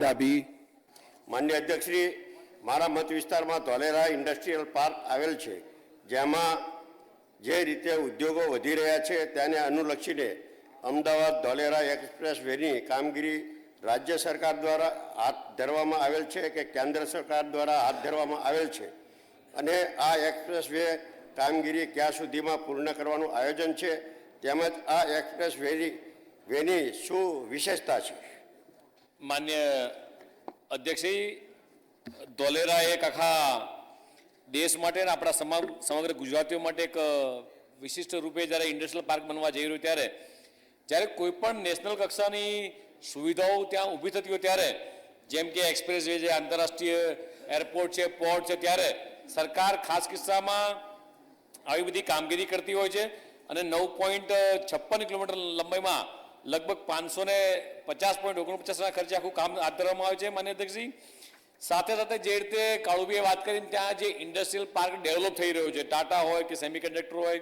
ડાબી. માન્ય અધ્યક્ષશ્રી, મારા મત વિસ્તારમાં ધોલેરા ઇન્ડસ્ટ્રીયલ પાર્ક આવેલ છે, જેમાં જે રીતે ઉદ્યોગો વધી રહ્યા છે તેને અનુલક્ષીને અમદાવાદ ધોલેરા એક્સપ્રેસ વેની કામગીરી રાજ્ય સરકાર દ્વારા હાથ ધરવામાં આવેલ છે કે કેન્દ્ર સરકાર દ્વારા હાથ ધરવામાં આવેલ છે. અને આ એક્સપ્રેસ વે કામગીરી ક્યાં સુધીમાં પૂર્ણ કરવાનું આયોજન છે, તેમજ આ એક્સપ્રેસ વેની વેની શું વિશેષતા છે? માન્ય અધ્યક્ષશ્રી ધોલેરા એક આખા દેશ માટે અને આપણા સમા સમગ્ર ગુજરાતીઓ માટે એક વિશિષ્ટ રૂપે જ્યારે ઇન્ડસ્ટ્રીયલ પાર્ક બનવા જઈ રહ્યું ત્યારે, જ્યારે કોઈ પણ નેશનલ કક્ષાની સુવિધાઓ ત્યાં ઊભી થતી હોય ત્યારે, જેમ કે એક્સપ્રેસ વે છે, આંતરરાષ્ટ્રીય એરપોર્ટ છે, પોર્ટ છે, ત્યારે સરકાર ખાસ કિસ્સામાં આવી બધી કામગીરી કરતી હોય છે અને નવ પોઈન્ટ છપ્પન કિલોમીટર લંબાઈમાં લગભગ પાંચસો ને પચાસ પોઈન્ટ ઓગણપચાસના ખર્ચે આખું કામ હાથ ધરવામાં આવે છે. માન્ય અધ્યક્ષજી સાથે સાથે જે રીતે કાળુબીએ વાત કરીને ત્યાં જે ઇન્ડસ્ટ્રીયલ પાર્ક ડેવલપ થઈ રહ્યો છે, ટાટા હોય કે સેમિકન્ડક્ટર હોય,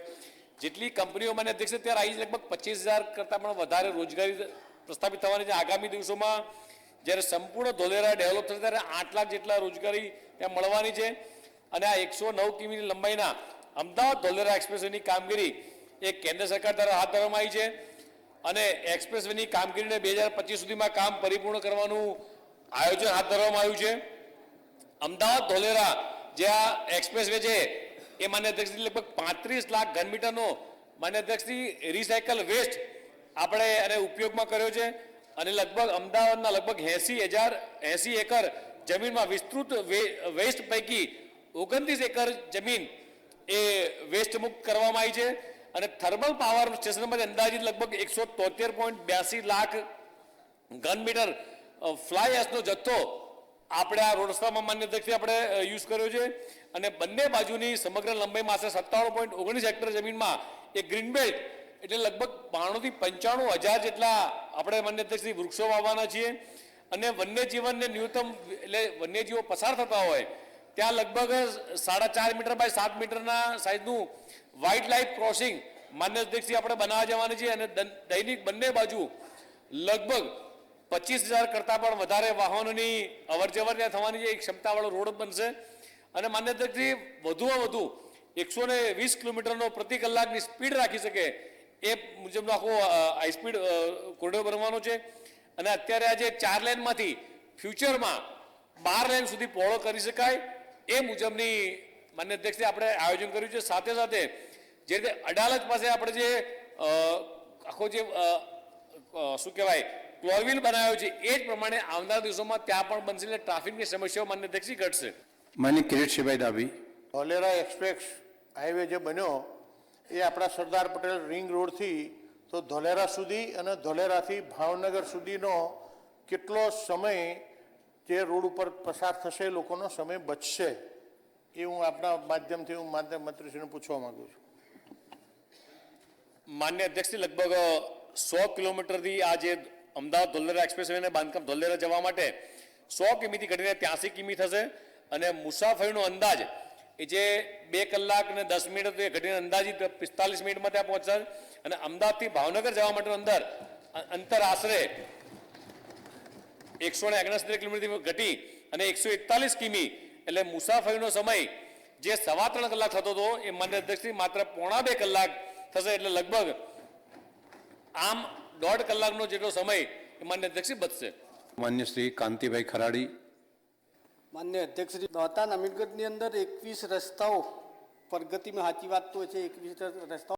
જેટલી કંપનીઓ માન્ય અધ્યક્ષ ત્યારે આવી લગભગ પચીસ હજાર કરતાં પણ વધારે રોજગારી પ્રસ્થાપિત થવાની છે. આગામી દિવસોમાં જ્યારે સંપૂર્ણ ધોલેરા ડેવલપ થશે, ત્યારે આઠ લાખ જેટલા રોજગારી ત્યાં મળવાની છે. અને આ એકસો નવ કિમીની લંબાઈના અમદાવાદ ધોલેરા એક્સપ્રેસવેની કામગીરી એ કેન્દ્ર સરકાર દ્વારા હાથ ધરવામાં આવી છે. અને એક્સપ્રેસવેની કામગીરીને બે હજાર પચીસ સુધીમાં કામ પરિપૂર્ણ કરવાનું આયોજન હાથ ધરવામાં આવ્યું છે. અમદાવાદ ધોલેરા જે આ એક્સપ્રેસવે છે, એ માન્ય અધ્યક્ષથી લગભગ પાંત્રીસ લાખ ઘન મીટરનો માન્ય અધ્યક્ષથી રિસાયકલ વેસ્ટ આપણે એને ઉપયોગમાં કર્યો છે અને લગભગ અમદાવાદના લગભગ એંસી હજાર એંસી એકર જમીનમાં વિસ્તૃત વેસ્ટ પૈકી ઓગણત્રીસ એકર જમીન એ વેસ્ટ મુક્ત કરવામાં આવી છે. અને થર્મલ પાવર સ્ટેશનમાંથી અંદાજિત લગભગ એકસો તોતેર પોઈન્ટ બ્યાસી લાખ ઘન મીટર ફ્લાય એશનો જથ્થો આપણે આ રોડ રસ્તામાં માન્ય અધ્યક્ષે આપણે યુઝ કર્યો છે. અને બંને બાજુની સમગ્ર લંબાઈમાં આશરે સત્તાણું પોઈન્ટ ઓગણીસ હેક્ટર જમીનમાં એ ગ્રીન બેલ્ટ, એટલે લગભગ બાણુંથી પંચાણું હજાર જેટલા આપણે માન્ય અધ્યક્ષથી વૃક્ષો વાવવાના છીએ. અને વન્યજીવનને ન્યૂનતમ, એટલે વન્યજીવો પસાર થતા હોય, ત્યાં લગભગ સાડા ચાર મીટર બાય સાત મીટરના સાઇઝનું વાઇલ્ડ લાઇફ ક્રોસિંગ માન્ય અધ્યક્ષથી આપણે બનાવવા જવાની છે અને દૈનિક બંને બાજુ લગભગ પચીસ હજાર કરતાં પણ વધારે વાહનોની અવર જવર ત્યાં થવાની છે. એક ક્ષમતાવાળો રોડ બનશે. અને માન્ય અધ્યક્ષજી વધુમાં વધુ એકસો ને વીસ કિલોમીટરનો પ્રતિ કલાકની સ્પીડ રાખી શકે એ મુજબનો આખો હાઈ સ્પીડ કોરિડોર બનવાનો છે. અને અત્યારે આજે ચાર લેનમાંથી ફ્યુચરમાં બાર લેન સુધી પહોળો કરી શકાય એ મુજબની માન્ય અધ્યક્ષે આપણે આયોજન કર્યું છે. સાથે સાથે જે રીતે અડાલજ પાસે આપણે જે આખો જે શું કહેવાય ક્લોરવિલ બનાવ્યો છે એ જ પ્રમાણે આવનારા દિવસોમાં ત્યાં પણ બનશે એટલે ટ્રાફિકની સમસ્યાઓ માન્ય અધ્યક્ષી ઘટશે. માન્ય કિરીટસિંહભાઈ ડાભી. ધોલેરા એક્સપ્રેસ હાઈવે જે બન્યો એ આપણા સરદાર પટેલ રિંગ રોડથી તો ધોલેરા સુધી અને ધોલેરાથી ભાવનગર સુધીનો કેટલો સમય જે રોડ ઉપર પસાર થશે લોકોનો સમય બચશે એ હું આપણા માધ્યમથી હું માધ્યમ મંત્રીશ્રીને પૂછવા માગું છું. માન્ય અધ્યક્ષથી લગભગ સો કિલોમીટરથી આ જે અમદાવાદ ધોલેરા એક્સપ્રેસ વેને બાંધકામ ધોલેરા જવા માટે સો કિમીથી ઘટીને ત્યાંસી કિમી થશે અને મુસાફરીનો અંદાજ એ જે બે કલાક ને દસ મિનિટ હતું એ ઘટીને અંદાજિત પિસ્તાલીસ મિનિટમાં ત્યાં પહોંચશે અને અમદાવાદથી ભાવનગર જવા માટેનું અંદર અંતર આશરે એકસો ને ઓગણસિત્તેર કિલોમીટરથી ઘટી અને એકસો એકતાલીસ કિમી એટલે મુસાફરીનો સમય જે સવા ત્રણ કલાક થતો હતો એ માન્ય અધ્યક્ષથી માત્ર પોણા બે કલાક થશે એટલે લગભગ આમ દોઢ કલાકનો જેટલો સમય એ માન્ય અધ્યક્ષ બચશે. માન્ય શ્રી કાંતિભાઈ ખરાડી. માન્ય અધ્યક્ષ શ્રી દોતા અમીરગઢની અંદર એકવીસ રસ્તાઓ પ્રગતિમાં સાચી વાત તો છે એકવીસ રસ્તાઓ